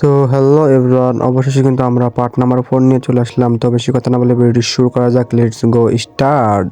তো hello everyone অবশেষে কিন্তু আমরা পার্ট নাম্বার ফোর নিয়ে চলে আসলাম। তো বেশি কথা না বলে ভিডিওটি শুরু করা যাক। লেটস গো স্টার্ট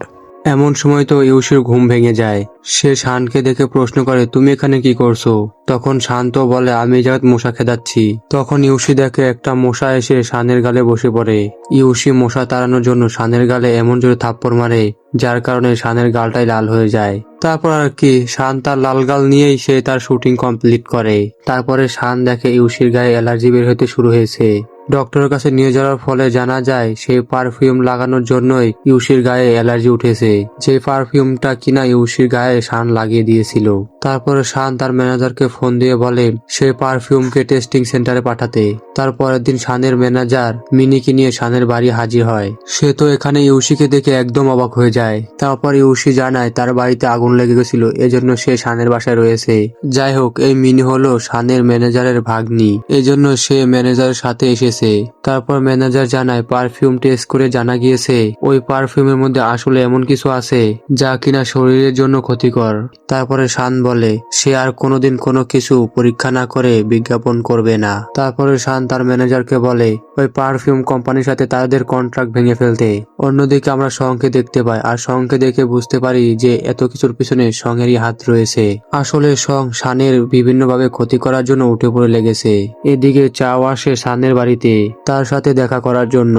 এমন সময় তো ইউসির ঘুম ভেঙে যায়। সে শানকে দেখে প্রশ্ন করে, তুমি এখানে কি করছ? তখন শান্ত বলে, আমি জায়গায় মশা খেদাচ্ছি। তখন ইউসি দেখে একটা মশা এসে শানের গালে বসে পড়ে। ইউসি মশা তাড়ানোর জন্য শানের গালে এমন জোরে থাপ্পড় মারে, যার কারণে শানের গালটাই লাল হয়ে যায়। তারপর আর কি, শান তার লাল গাল নিয়েই সে তার শুটিং কমপ্লিট করে। তারপরে শান দেখে ইউসির গায়ে অ্যালার্জি বের হতে শুরু হয়েছে। ডক্টরের কাছে নিয়ে যাওয়ার ফলে জানা যায় সেই পারফিউম লাগানোর জন্যই ইউসির গায়ে অ্যালার্জি উঠেছে। যে পারফিউমটা কিনা ইউসির গায়ে শান লাগিয়ে দিয়েছিল। তারপরে শান তার ম্যানেজারকে ফোন দিয়ে বলে, সে পারফিউমকে টেস্টিং সেন্টারে পাঠাতে। তারপরের দিন শানের ম্যানেজার মিনিকে নিয়ে শানের বাড়ি হাজির হয়। সে তো এখানে ইউসিকে দেখে একদম অবাক হয়ে যায়। তারপর ইউসি জানায় তার বাড়িতে আগুন লেগে গেছিল, এজন্য সে শানের বাসায় রয়েছে। যাই হোক, এই মিনি হলো শানের ম্যানেজারের ভাগ্নি, এজন্য সে ম্যানেজারের সাথে এসেছে। তারপর ম্যানেজার জানায়, পারফিউম টেস্ট করে জানা গিয়েছে, ওই পারফিউমের মধ্যে আসলে এমন কিছু আছে যা কিনা শরীরের জন্য ক্ষতিকর। তারপরে শান বলে, সে আর কোনোদিন কোনো কিছু পরীক্ষা না করে বিজ্ঞাপন করবে না। তারপরে শান তার ম্যানেজারকে বলে, ওই পারফিউম কোম্পানির সাথে তাদের কন্ট্রাক্ট ভেঙে ফেলতে। অন্যদিকে আমরা সঙ্গে দেখতে পাই আর সঙ্গে দেখে বুঝতে পারি যে এত কিছুর পিছনে সঙ্গেরই হাত রয়েছে। আসলে সং শানের বিভিন্নভাবে ক্ষতি করার জন্য উঠে পড়ে লেগেছে। এদিকে চাও আসে শানের বাড়িতে, তার সাথে দেখা করার জন্য।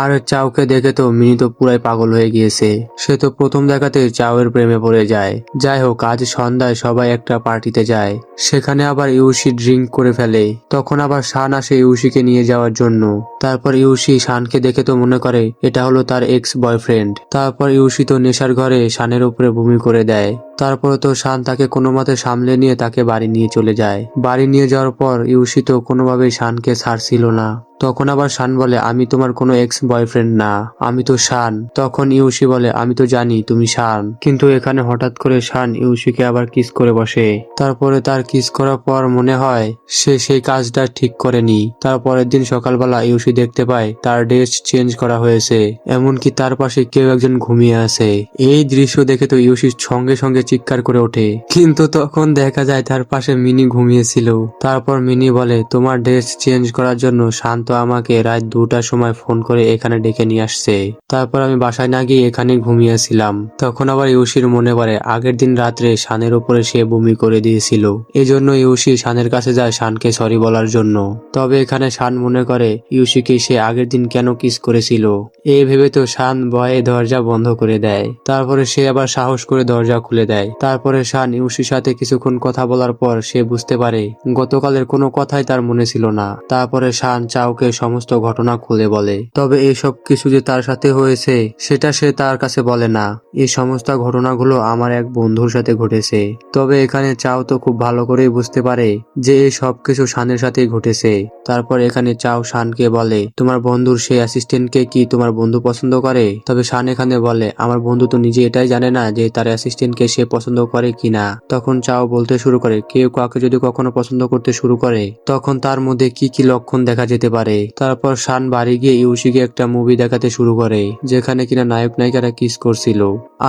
আর চাওকে দেখে তো মিনি তো পুরাই পাগল হয়ে গিয়েছে। সে তো প্রথম দেখাতে চাওয়ের প্রেমে পড়ে যায়। যাই হোক, আজ সন্ধ্যায় সবাই একটা পার্টিতে যায়। সেখানে আবার ইউসি ড্রিঙ্ক করে ফেলে। তখন আবার শান আসে ইউসিকে নিয়ে যাওয়ার জন্য। তারপর ইউসি শানকে দেখে তো মনে করে, এটা হলো তার এক্স বয়ফ্রেন্ড তারপর ইউসি তো নেশার ঘরে শানের উপরে ভূমি করে দেয়। তারপরে তো শান তাকে কোনো মতে সামলে নিয়ে তাকে বাড়ি নিয়ে চলে যায়। বাড়ি নিয়ে যাওয়ার পর ইউসি তো কোনোভাবেই শানকে ছাড়ছিল না। তখন আবার শান বলে, আমি তোমার কোনো এক্স বয়ফ্রেন্ড না, আমি তো শান। তখন ইউসি বলে, আমি তো জানি তুমি শান। কিন্তু এখানে হঠাৎ করে শান ইউসিকে আবার কিস করে বসে। তারপরে তার কিস করার পর মনে হয়, সে সেই কাজটা ঠিক করেনি। তারপরের দিন সকালবেলা ইউসি দেখতে পায়, তার ড্রেস চেঞ্জ করা হয়েছে। এমনকি তার পাশে কেউ একজন ঘুমিয়ে আছে। এই দৃশ্য দেখে তো ইউসি সঙ্গে সঙ্গে চিৎকার করে ওঠে। কিন্তু তখন দেখা যায়, তার পাশে মিনি ঘুমিয়েছিল। তারপর মিনি বলে, তোমার ড্রেস চেঞ্জ করার জন্য শান্ত আমাকে রাত দুটার সময় ফোন করে এখানে ডেকে নিয়ে আসছে। তারপর আমি বাসায় না গিয়ে এখানে ঘুমিয়েছিলাম। তখন আবার ইউসির মনে পড়ে, আগের দিন রাত্রে শানের উপরে সে বমি করে দিয়েছিল। এজন্য ইউসি শানের কাছে যায় শানকে সরি বলার জন্য। তবে এখানে শান মনে করে, ইউসিকে সে আগের দিন কেন কিস করেছিল? এই ভেবে তো শান ভয়ে দরজা বন্ধ করে দেয়। তারপরে সে আবার সাহস করে দরজা খুলে দেয়। তারপরে শান ইউসির সাথে কিছুক্ষণ কথা বলার পর সে বুঝতে পারে, গতকালের কোনো কথাই তার মনে ছিল না। তারপরে শান চাওকে সমস্ত ঘটনা খুলে বলে। তবে এইসব কিছু যে তার সাথে হয়েছে, সেটা সে তার কাছে বলে না। এই সমস্ত ঘটনাগুলো আমার এক বন্ধুর সাথে ঘটেছে। তবে এখানে চাও তো খুব ভালো করেই বুঝতে পারে যে এই সব কিছু শানের সাথেই ঘটেছে। তারপর এখানে চাও শানকে বলে, তোমার বন্ধুর সেই অ্যাসিস্ট্যান্টকে কি তোমার বন্ধু পছন্দ করে? তবে শান এখানে বলে, আমার বন্ধু তো নিজে এটাই জানে না যে তার অ্যাসিস্ট্যান্টকে সে পছন্দ করে কিনা। তখন চাও বলতে শুরু করে, কেউ কাউকে যদি কখনো পছন্দ করতে শুরু করে, তখন তার মধ্যে কি কি লক্ষণ দেখা যেতে পারে? তারপর শান বাড়ি গিয়ে ইউসিকে একটা মুভি দেখাতে শুরু করে, যেখানে কিনা নায়ক নায়িকারা কিস করছিল।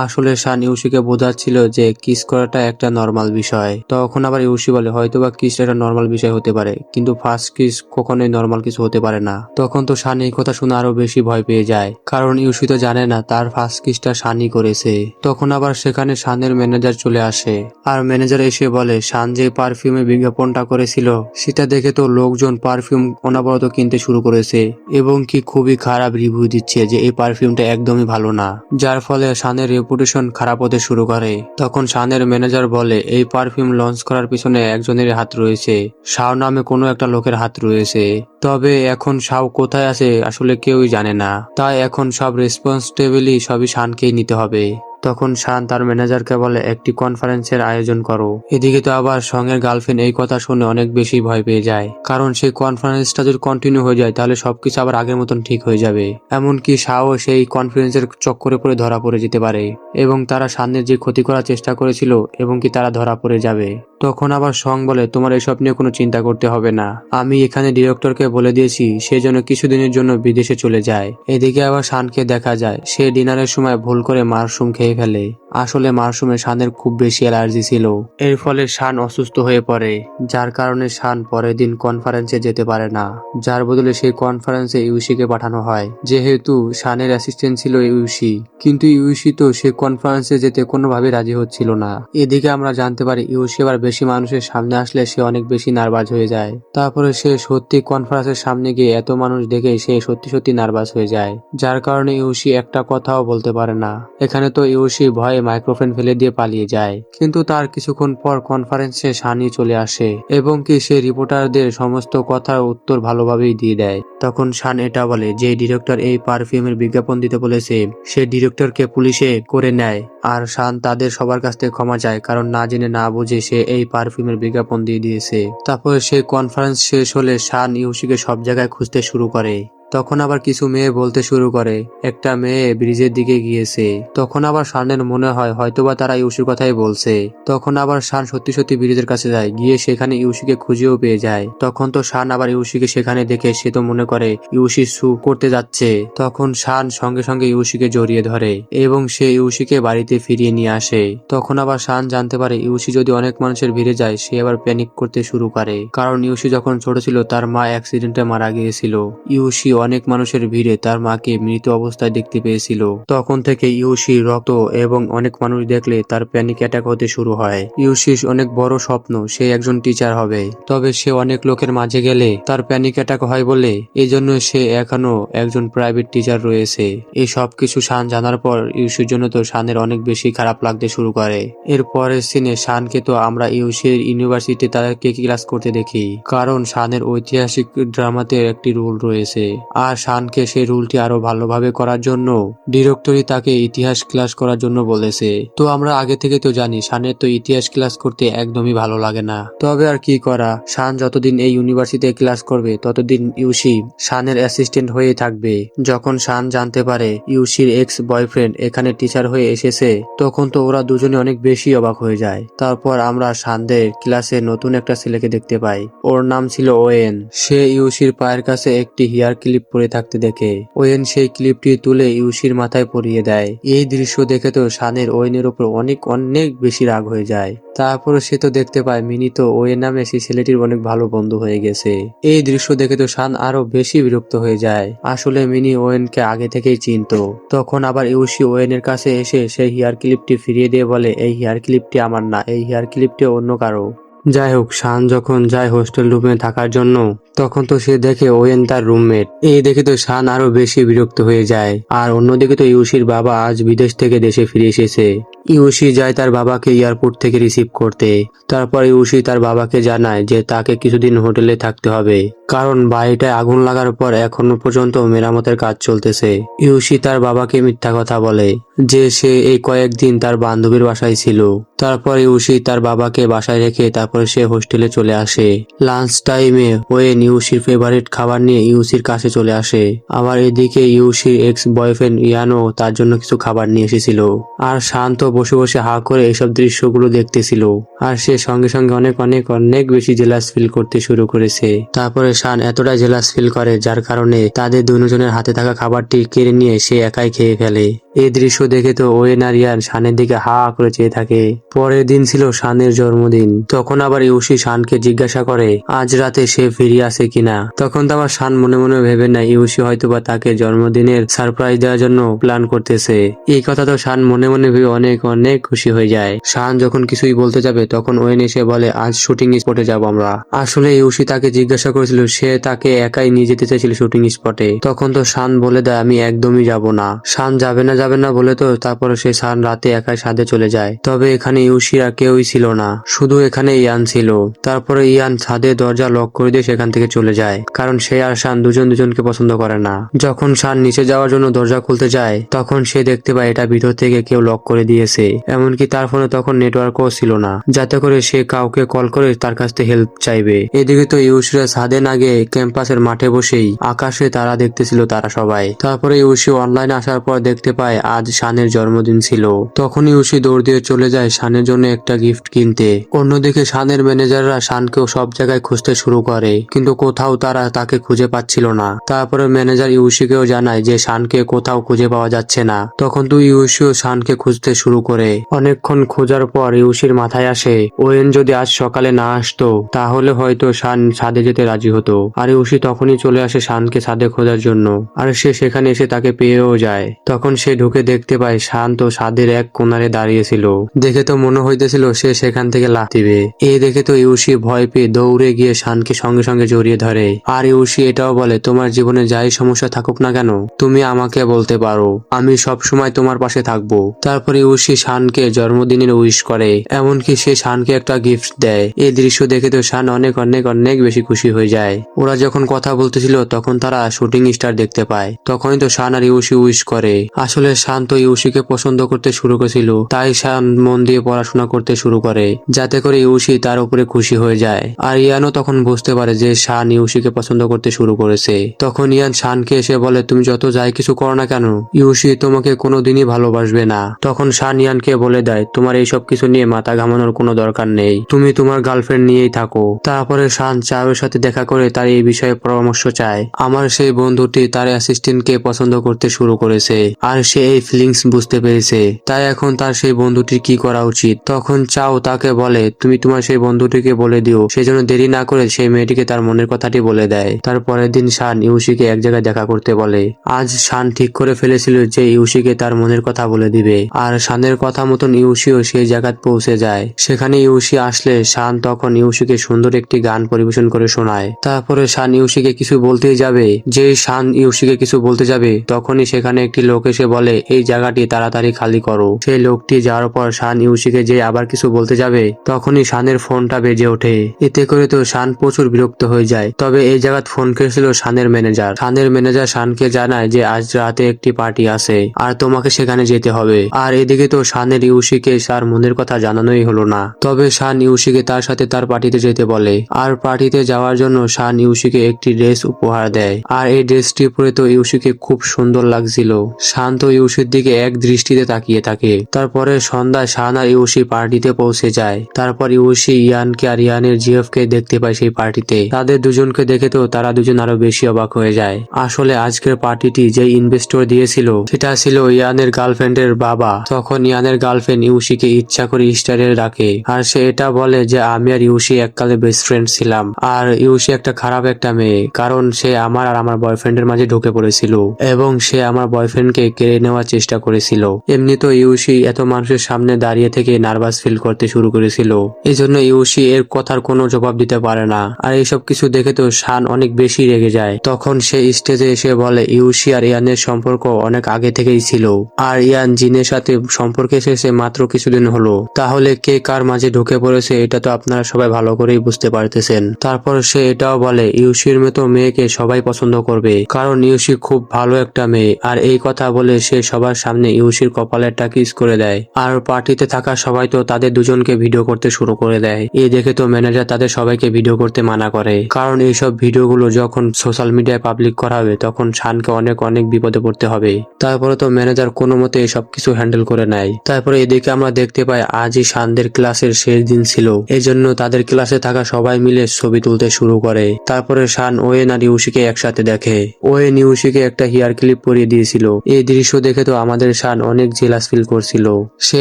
আসলে শান ইউসিকে বোঝাচ্ছিল যে কিস করাটা একটা নর্মাল বিষয়। তখন আবার ইউসি বলে, হয়তোবা কিস একটা নর্মাল বিষয় হতে পারে, কিন্তু ফার্স্ট কিস কখনোই নর্মাল কিছু হতে পারে না। তখন তো শান এই কথা শুনে আরও বেশি ভয় পেয়ে যায়, কারণ ইউসি তো জানে না তার ফার্স্ট কিসটা শানই করেছে। তখন আবার সেখানে শানের ম্যানেজার চলে আসে, আর ম্যানেজার এসে বলে, শান যে পারফিউমে বিজ্ঞাপনটা করেছিল, সেটা দেখে তো লোকজন পারফিউম অনবরত কিনতে শুরু করেছে এবং কি খুবই খারাপ রিভিউ দিচ্ছে যে এই পারফিউমটা একদমই ভালো না। যার ফলে শানের রেপুটেশন খারাপ হতে শুরু করে। তখন শানের ম্যানেজার বলে, এই পারফিউম লঞ্চ করার পিছনে একজনের হাত রয়েছে। শাও নামে কোনো একটা লোকের হাত রয়েছে। তবে এখন শাও কোথায় আছে আসলে কেউই জানে না। তাই এখন সব রেসপন্সিবিলি সবই শানকেই নিতে হবে। তখন শান তার ম্যানেজারকে বলে, একটি কনফারেন্সের আয়োজন করো। এদিকে তো আবার সঙ্গের গার্লফ্রেন্ড এই কথা শুনে অনেক বেশি ভয় পেয়ে যায়। কারণ সেই কনফারেন্সটা যদি কন্টিনিউ হয়ে যায়, তাহলে সবকিছু আবার আগের মতন ঠিক হয়ে যাবে। এমনকি শাও সেই কনফারেন্সের চক্করে পড়ে ধরা পড়ে যেতে পারে। এবং তারা সামনের যে ক্ষতি করার চেষ্টা করেছিল, এবং কি তারা ধরা পড়ে যাবে। তখন আবার সং বলে, তোমার এসব নিয়ে কোনো চিন্তা করতে হবে না। আমি এখানে ডিরেক্টরকে বলে দিয়েছি, সে যেন কিছুদিনের জন্য বিদেশে চলে যায়। এদিকে আবার শানকে দেখা যায়, সে ডিনারের সময় ভুল করে মাশরুম খেয়ে খেয়ে ফেলে। আসলে মাশরুমে শানের খুব বেশি অ্যালার্জি ছিল। এর ফলে শান অসুস্থ হয়ে পড়ে, যার কারণে শান পরের দিন কনফারেন্সে যেতে পারে না। যার বদলে সেই কনফারেন্সে ইউসিকে পাঠানো হয়। যেহেতু শানের অ্যাসিস্ট্যান্ট ছিল ইউসি, কিন্তু ইউসি তো সে কনফারেন্সে যেতে কোনোভাবে রাজি হচ্ছিল না। এদিকে আমরা জানতে পারি ইউসি আবার বেশি মানুষের সামনে আসলে সে অনেক বেশি নার্ভাস হয়ে যায়। তারপরে সে সত্যি কনফারেন্সের সামনে গিয়ে এত মানুষ দেখে সে সত্যি সত্যি নার্ভাস হয়ে যায়। যার কারণে ইউসি একটা কথাও বলতে পারে না। এখানে তো ইউসি ভয়ে মাইক্রোফোন ফেলে দিয়ে পালিয়ে যায়। কিন্তু তার কিছুক্ষণ পর কনফারেন্সে সানি চলে আসে এবং কি সে রিপোর্টারদের সমস্ত কথার উত্তর ভালোভাবেই দিয়ে দেয়। তখন শান এটা বলে যে ডিরেক্টর এই পারফিউমের বিজ্ঞাপন দিতে বলেছে, সে ডিরেক্টরকে পুলিশে করে নেয় আর শান তাদের সবার কাছ থেকে ক্ষমা চায় কারণ না জেনে না বুঝে সে এই পারফিউমের বিজ্ঞাপন দিয়ে দিয়েছে। তারপরে সে কনফারেন্স শেষ হলে শান ইউসিকে সব জায়গায় খুঁজতে শুরু করে। তখন আবার কিছু মেয়ে বলতে শুরু করে। একটা মেয়ে ব্রিজের দিকে গিয়েছে। তখন আবার শানের মনে হয় হয়তোবা তারা ইউসির কথাই বলছে। তখন আবার শান সত্যি সত্যি ব্রিজের কাছে যায়। গিয়ে সেখানে ইউসিকে খুঁজেও পেয়ে যায়। তখন তো শান আবার ইউসিকে সেখানে দেখে সে তো মনে করে ইউসি সু করতে যাচ্ছে। তখন শান সঙ্গে সঙ্গে ইউসিকে জড়িয়ে ধরে এবং সে ইউসিকে বাড়িতে ফিরিয়ে নিয়ে আসে। তখন আবার শান জানতে পারে ইউসি যদি অনেক মানুষের ভিড়ে যায়, সে আবার প্যানিক করতে শুরু করে। কারণ ইউসি যখন ছোট ছিল, তার মা অ্যাক্সিডেন্টে মারা গিয়েছিল। ইউসি অনেক মানুষের ভিড়ে তার মাকে মৃত অবস্থায় দেখতে পেয়েছিল। তখন থেকে ইউসি রক্ত এবং অনেক মানুষ দেখলে তার প্যানিক অ্যাটাক হতে শুরু হয়। ইউসির অনেক বড় স্বপ্ন, সে একজন টিচার হবে। তবে সে অনেক লোকের মাঝে গেলে তার প্যানিক অ্যাটাক হয় বলে এই জন্য সে এখনও একজন প্রাইভেট টিচার রয়েছে। এই সব কিছু শান জানার পর ইউসির জন্য তো শানের অনেক বেশি খারাপ লাগতে শুরু করে। এর পরের সিনে শানকে তো আমরা ইউসির ইউনিভার্সিটি তাদেরকে ক্লাস করতে দেখি। কারণ শানের ঐতিহাসিক ড্রামাতে একটি রুল রয়েছে। আর শানকে সেই রুলটি আরও ভালোভাবে করার জন্য। ডিরেক্টরি তাকে ইতিহাস ক্লাস করার জন্য বলেছে। তো আমরা আগে থেকে তো জানি, শানের তো ইতিহাস ক্লাস করতে একদমই ভালো লাগে না। তবে আর কি করা? শান যতদিন এই ইউনিভার্সিটিতে ক্লাস করবে, ততদিন ইউসি শানের অ্যাসিস্ট্যান্ট হয়ে থাকবে। যখন শান জানতে পারে ইউসির এক্স বয়ফ্রেন্ড এখানে টিচার হয়ে এসেছে, তখন তো ওরা দুজনে অনেক বেশি অবাক হয়ে যায়। তারপর আমরা শানদের ক্লাসে নতুন একটা ছেলেকে দেখতে পাই। ওর নাম ছিল ওয়েন। সে ইউসির পায়ের কাছে একটি হেয়ার ক্লিপ পরে থাকতে দেখে। ওয়েন সেই ক্লিপটি তুলে ইউসির মাথায় পরিয়ে দেয়। এই দৃশ্য দেখে তো শানের ওয়েনের উপর অনেক অনেক বেশি রাগ হয়ে যায়। তারপরে সে তো দেখতে পায় মিনি তো ওয়েন নামে সেই ছেলেটির অনেক ভালো বন্ধু হয়ে গেছে। এই দৃশ্য দেখে তো শান আরও বেশি বিরক্ত হয়ে যায়। আসলে মিনি ওয়েনকে আগে থেকেই চিনতো। তখন আবার ইউসি ওয়েনের কাছে এসে সেই হেয়ার ক্লিপটি ফিরিয়ে দিয়ে বলে, এই হেয়ার ক্লিপটি আমার না, এই হেয়ার ক্লিপটি অন্য কারও। যাই হোক, শান যখন যায় হোস্টেল রুমে থাকার জন্য, তখন তো সে দেখে ওয়েন তার রুমমেট। এই দেখে তো শান আরও বেশি বিরক্ত হয়ে যায়। আর অন্যদিকে তো ইউসির বাবা আজ বিদেশ থেকে দেশে ফিরে এসেছে। ইউসি যায় তার বাবাকে এয়ারপোর্ট থেকে রিসিভ করতে। তারপর ইউসি তার বাবাকে জানায় যে তাকে কিছুদিন হোটেলে থাকতে হবে। কারণ বাড়িটায় আগুন লাগার পর এখনও পর্যন্ত মেরামতের কাজ চলতেছে। ইউসি তার বাবাকে মিথ্যা কথা বলে যে সে এই কয়েকদিন তার বান্ধবীর বাসায় ছিল। তারপর ইউসি তার বাবাকে বাসায় রেখে তারপরে সে হোস্টেলে চলে আসে। লাঞ্চ টাইমে ওয়েন ইউসির ফেভারিট খাবার নিয়ে ইউসির কাছে চলে আসে। আবার এদিকে ইউসির এক্স বয়ফ্রেন্ড ইয়ানো তার জন্য কিছু খাবার নিয়ে এসেছিল। আর শান্ত বসে বসে হা করে এসব দৃশ্যগুলো দেখতেছিল। আর সে সঙ্গে সঙ্গে অনেক অনেক অনেক বেশি জেলাস ফিল করতে শুরু করেছে। তারপরে শান এতটা জেলাস ফিল করে, যার কারণে তাদের দুজনের হাতে থাকা খাবারটি কেড়ে নিয়ে সে একাই খেয়ে ফেলে। এই দৃশ্য দেখে তো ওয়েন আর শানের দিকে হা করে চেয়ে থাকে। পরের দিন ছিল শানের জন্মদিন। তখন আবার ইউসি শানকে জিজ্ঞাসা করে, আজ রাতে সে ফিরে আসে কিনা? তখন তো আবার শান মনে মনে ভেবে নেয়, ইউসি হয়তোবা তাকে জন্মদিনের সারপ্রাইজ দেওয়ার জন্য প্ল্যান করতেছে। এই কথা তো শান মনে মনে ভেবে অনেক অনেক খুশি হয়ে যায়। শান যখন কিছুই বলতে যাবে, তখন ওয়েন এসে বলে, আজ শুটিং স্পটে যাব আমরা। আসলে ইউসি তাকে জিজ্ঞাসা করেছিল সে তাকে একাই নিয়ে যেতে চাইছিল শুটিং স্পটে তখন তো শান বলে দেয়, আমি একদমই যাব না। শান যাবে না যাবে না বলে তো তারপরে সে শান রাতে একাই সাদে চলে যায়। তবে এখানে ইউসিরা কেউই ছিল না, শুধু এখানে ইয়ান ছিল। তারপরে ইয়ান ছাদে দরজা লক করে দিয়ে সেখান থেকে চলে যায়, কারণ সে আর শান দুজন দুজনকে পছন্দ করে না। যখন শান নিচে যাওয়ার জন্য দরজা খুলতে যায়, তখন সে দেখতে পায় এটা ভিতর থেকে কেউ লক করে দিয়েছে। এমনকি তার ফোনে তখন নেটওয়ার্কও ছিল না, যাতে করে সে কাউকে কল করে তার কাছ থেকে হেল্প চাইবে। এদিকে তো ইউসিরা ছাদে না আগে ক্যাম্পাসের মাঠে বসেই আকাশে তারা দেখতেছিল তারা সবাই। তারপরে ইউসি অনলাইনে আসার পর দেখতে পায় আজ শানের জন্মদিন ছিল। তখন ইউসি দৌড় দিয়ে চলে যায় শানের জন্য একটা গিফট কিনতে। অন্যদিকে শানের ম্যানেজাররা শানকেও সব জায়গায় খুঁজতে শুরু করে, কিন্তু কোথাও তারা তাকে খুঁজে পাচ্ছিল না। তারপরে ম্যানেজার ইউসিকেও জানায় যে শানকে কোথাও খুঁজে পাওয়া যাচ্ছে না। তখন তুই ইউসিও শানকে খুঁজতে শুরু করে। অনেকক্ষণ খোঁজার পর ইউসির মাথায় আসে, ওয়েন যদি আজ সকালে না আসতো, তাহলে হয়তো শান ছাদে যেতে রাজি হতো। আর ইউসি তখনই চলে আসে শানকে ছাদে খোঁজার জন্য। আর সে সেখানে এসে তাকে পেয়েও যায়। তখন সে ঢুকে দেখতে পায় শান তো ছাদের এক কোনারে দাঁড়িয়েছিল। দেখে তো মনে হইতেছিল সে সেখান থেকে লাফ দিবে। এই দেখে তো ইউসি ভয় পেয়ে দৌড়ে গিয়ে শানকে সঙ্গে সঙ্গে জড়িয়ে ধরে। আর ইউসি এটাও বলে, তোমার জীবনে যাই সমস্যা থাকুক না কেন, তুমি আমাকে বলতে পারো। আমি সব সময় তোমার পাশে থাকব। তারপরে ইউসি শানকে জন্মদিনের উইশ করে। এমনকি সে শানকে একটা গিফট দেয়। এই দৃশ্য দেখে তো শান অনেক অনেক অনেক বেশি খুশি হয়ে যায়। ওরা যখন কথা বলতেছিল, তখন তারা শুটিং স্টার দেখতে পায়। তখনই তো শান আর ইউসি উইশ করে। আসলে শান তো ইউসিকে পছন্দ করতে শুরু করেছিল, তাই শান মন দিয়ে পড়াশোনা করতে শুরু করে, যাতে করে ইউসি তার উপরে খুশি হয়ে যায়। আর ইয়ানও তখন বুঝতে পারে যে শান ইউসিকে পছন্দ করতে শুরু করেছে। তখন ইয়ান শানকে এসে বলে, তুমি যত যাই কিছু করো না কেন ইউসি তোমাকে কোনোদিনই ভালোবাসবে না। তখন শান ইয়ানকে বলে দেয়, তোমার এই সব কিছু নিয়ে মাথা ঘামানোর কোনো দরকার নেই। তুমি তোমার গার্লফ্রেন্ড নিয়েই থাকো। তারপরে শান চাওয়ের সাথে দেখা করে তার এই বিষয়ে পরামর্শ চায়। আমার সেই বন্ধুটি তার অ্যাসিস্ট্যান্টকে পছন্দ করতে শুরু করেছে, আর সে এই ফিলিংস বুঝতে পেরেছে। তাই এখন তার সেই বন্ধুটির কি করা উচিত? তখন চাও তাকে বলে, তুমি তোমার সেই বন্ধুটিকে বলে দিও। সেজন্য দেরি না করে সেই মেয়েটিকে তার মনের কথাটি বলে দেয়। তার পরের দিন শান ইউসিকে এক জায়গায় দেখা করতে বলে। আজ শান ঠিক করে ফেলেছিল যে ইউসিকে তার মনের কথা বলে দিবে, আর শানের কথা মতন ইউসিও সেই জায়গায় পৌঁছে যায়। সেখানে ইউসি আসলে শান তখন ইউসিকে সুন্দর একটি গান পরিবেশন করে শোনায়। তারপরে শান ইউসিকে কিছু বলতেই যাবে। যে শান ইউসিকে কিছু বলতে যাবে, তখনই সেখানে একটি লোক এসে বলে, এই জায়গাটি তাড়াতাড়ি খালি করো। সেই লোকটি যাওয়ার পর শান ইউসিকে যে আবার কিছু বলতে যাবে, তখনই শানের ফোনটা বেজে ওঠে। এতে করে তো শান প্রচুর বিরক্ত হয়ে যায়। তবে এই জায়গায় ফোন করেছিল শানের ম্যানেজার। শানের ম্যানেজার শানকে জানায় যে, আজ রাতে একটি পার্টি আছে, আর তোমাকে সেখানে যেতে হবে। আর এদিকে তো শানের ইউসিকে তার মনের কথা জানানোই হলো না। তবে শান ইউসিকে তার সাথে তার পার্টিতে যেতে বলে। আর পার্টিতে যাওয়ার জন্য শান ইউসিকে একটি ড্রেস উপহার দেয়। আর এই ড্রেসটি পরে তো ইউসিকে খুব সুন্দর লাগছিল। শান তো ইউসির দিকে এক দৃষ্টিতে তাকিয়ে থাকে। তারপরে সন্ধ্যায় শান আর ইউসি পার্টিতে পৌঁছে যায়। তারপর ইউসি, ইয়ানকে আর ইয়ানের জিএফ কে দেখতে পায় সেই পার্টিতে। তাদের দুজনকে দেখে তো তারা দুজন আরও বেশি অবাক হয়ে যায়। আসলে আজকের পার্টিটি যে ইনভেস্টর দিয়েছিল, সেটা ছিল ইয়ানের গার্লফ্রেন্ডের বাবা। তখন ইয়ানের গার্লফ্রেন্ড ইউসিকে ইচ্ছা করে স্টারের ডাকে। আর সে এটা বলে যে, আমি আর ইউসি এককালে বেস্ট ফ্রেন্ড ছিলাম। আর ইউসি একটা খারাপ একটা মেয়ে। কারণ সে আমার আর আমার বয়ফ্রেন্ডের মাঝে ঢুকে পড়েছিল এবং সে আমার বয়ফ্রেন্ডকে কেড়ে নেওয়ার চেষ্টা করেছিল। এমনি তো ইউসি এত মানুষের সামনে দাঁড়িয়ে থেকে নার্ভাস ফিল করতে শুরু করেছিল। এই জন্য ইউসি এর কথার কোনো জবাব দিতে পারে না। আর এইসব কিছু দেখে তো শান অনেক বেশি রেগে যায়। তখন সে স্টেজে এসে বলে ইউসি আর ইয়ানের সম্পর্ক অনেক আগে থেকেই ছিল। আর ইয়ান জিনের সাথে সম্পর্কে এসেছে মাত্র কিছুদিন হলো। তাহলে কে কার মাঝে ঢুকে পড়েছে এটা তো আপনারা সবাই ভালো করেই বুঝতে পারতেছেন। তারপর সে এটাও বলে ইউসির মতো মেয়েকে সবাই পছন্দ করবে। কারণ ইউসি খুব ভালো একটা মেয়ে। আর এই কথা বলে সে সবার সামনে ইউসির কপালে একটা কিস করে দেয়। আর পার্টিতে থাকা সবাই তো তাদের দুজনকে ভিডিও করতে শুরু করে দেয়। এই দেখে তো ম্যানেজার তাদের সবাইকে ভিডিও করতে মানা করে। কারণ এইসব ভিডিওগুলো যখন সোশ্যাল মিডিয়ায় পাবলিক করা হবে, তখন শানকে অনেক অনেক বিপদে পড়তে হবে। তারপরে তো ম্যানেজার কোনো মতে সব কিছু হ্যান্ডেল করে নেয়। তারপরে এদিকে আমরা দেখতে পাই, আজই শানদের ক্লাসের শেষ দিন ছিল। এই জন্য তাদের ক্লাসে থাকা সবাই মিলে ছবি তুলতে শুরু করে। তারপরে শান ওয়েন আর ইউসিকে একসাথে দেখে। ওয়েন ইউসিকে একটা হেয়ার ক্লিপ পরিয়ে দিয়েছিল। এই দৃশ্য দেখে তো আমাদের শান অনেক জেলাস ফিল করছিল। সে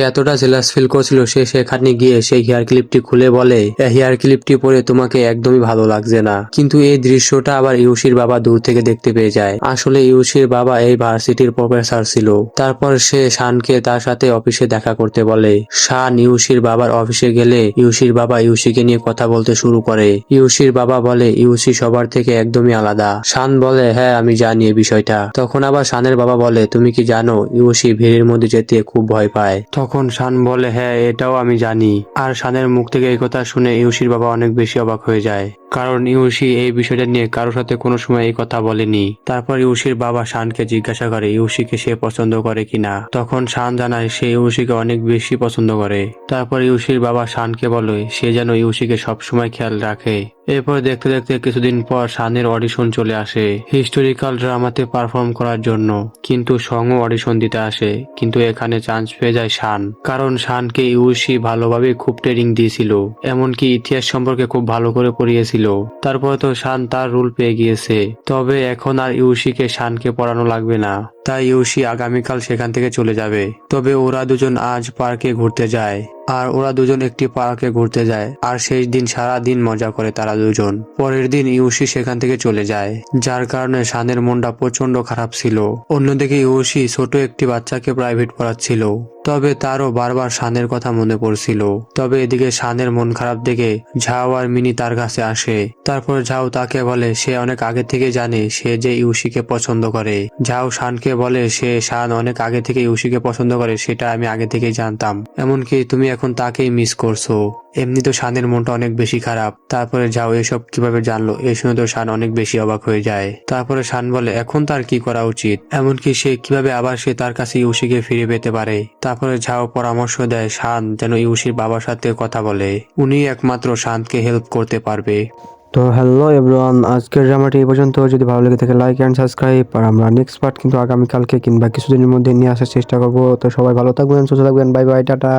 এতটা জেলাস ফিল করছিল সে সেখানে গিয়ে সেই হেয়ার ক্লিপটি খুলে বলে হেয়ার ক্লিপটি পরে তোমাকে একদমই ভালো লাগছে না। কিন্তু এই দৃশ্যটা আবার ইউসির বাবা দূর থেকে দেখতে পেয়ে যায়। আসলে ইউসির বাবা এই ভার্সিটির প্রফেসর ছিল। তারপর সে শানকে তার সাথে অফিসে দেখা করতে বলে। শান ইউসির বাবার অফিসে গেলে ইউসির বাবা ইউসিকে নিয়ে কথা বলতে শুরু করে। ইউসির বাবা বলে ইউসি সবার থেকে একদমই আলাদা। শান বলে হ্যাঁ আমি জানি এই বিষয়টা। তখন আবার শানের বাবা বলে, তুমি কি জানো, ইউসি ভিড়ের মধ্যে যেতে খুব ভয় পায়? তখন শান বলে হ্যাঁ এটাও আমি জানি। আর শানের মুখ থেকে এই কথা শুনে ইউসির বাবা অনেক বেশি অবাক হয়ে যায়। কারণ ইউসি এই বিষয়টা নিয়ে কারোর সাথে কোনো সময় এই কথা বলেনি। তারপর ইউসির বাবা শানকে জিজ্ঞাসা করে, ইউসিকে সে পছন্দ করে কিনা তখন শান জানায়, সে ইউসিকে অনেক বেশি পছন্দ করে। তারপর ইউসির বাবা শানকে বলে, সে যেন ইউসিকে সবসময় খেয়াল রাখে। এরপর দেখতে দেখতে কিছুদিন পর শানের অডিশন চলে আসে হিস্টোরিক্যাল ড্রামাতে পারফর্ম করার জন্য। কিন্তু সঙ্গ অডিশন দিতে আসে, কিন্তু এখানে চান্স পেয়ে যায় শান। কারণ শানকে ইউসি ভালোভাবে খুব ট্রেনিং দিয়েছিল, এমনকি ইতিহাস সম্পর্কে খুব ভালো করে পড়িয়েছিল। তারপর তো শান তার রুল পেয়ে গিয়েছে, তবে এখন আর ইউসিকে শানকে পড়ানো লাগবে না। তাই ইউসি আগামীকাল সেখান থেকে চলে যাবে। তবে ওরা দুজন আজ পার্কে ঘুরতে যায়। আর ওরা দুজন একটি পার্কে ঘুরতে যায়। আর সেই দিন সারা দিন মজা করে তারা দুজন। পরের দিন ইউসি সেখান থেকে চলে যায়। যার কারণে শানের মনটা প্রচণ্ড খারাপ ছিল। অন্যদিকে ইউসি ছোট একটি বাচ্চাকে প্রাইভেট পড়াচ্ছিল। তবে তারও বারবার শানের কথা মনে পড়ছিল। তবে এদিকে শানের মন খারাপ দেখে ঝাও আর মিনি তার কাছে আসে। তারপর ঝাও তাকে বলে, সে অনেক আগে থেকে জানে সে যে ইউসিকে পছন্দ করে। ঝাও শানকে বলে, সে শান অনেক আগে থেকে ইউসিকে পছন্দ করে, সেটা আমি আগে থেকেই জানতাম। এমনকি তুমি এখন তাকেই মিস করছ। এমনি তো শানের মনটা অনেক বেশি খারাপ। তারপরে যাও, এসব কীভাবে জানলো? এই শুনে তো শান অনেক বেশি অবাক হয়ে যায়। তারপরে শান বলে, এখন তার কি করা উচিত? এমনকি সে কীভাবে আবার সে তার কাছে ইউসিকে ফিরে পেতে পারে? তারপরে ঝাও পরামর্শ দেয় শান যেন ইউসির বাবার সাথে কথা বলে। উনি একমাত্র শান্তকে হেল্প করতে পারবে। তো হ্যালো এভরিওয়ান আজকের ড্রামাটি এই পর্যন্ত। যদি ভালো লেগে থাকে লাইক অ্যান্ড সাবস্ক্রাইব আর আমরা নেক্সট পার্ট কিন্তু আগামীকালকে কিংবা কিছুদিনের মধ্যে নিয়ে আসার চেষ্টা করব। তো সবাই ভালো থাকবেন, সুস্থ থাকবেন। Bye bye tata.